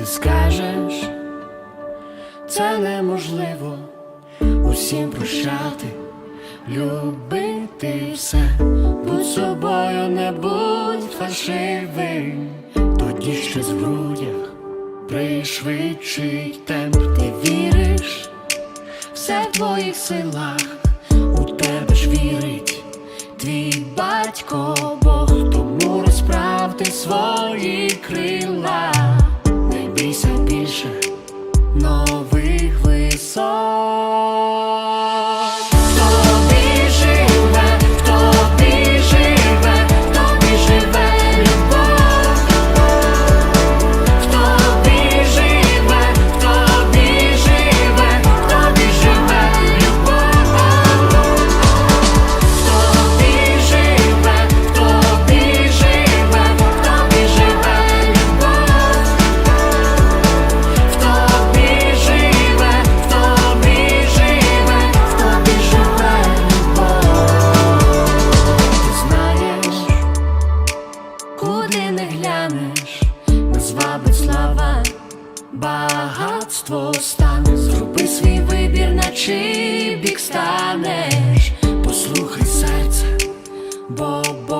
ти скажеш, це неможливо усім прощати, любити все, будь собою, не будь фальшивим, тоді щось в грудях пришвидшить темп, ти віриш, все в твоїх силах, у тебе ж вірить твій батько Бог, тому розправ ти свої крила, бійся більше нових висот. багатство стане, зроби свій вибір, на чий бік станеш, послухай серце, бо. бо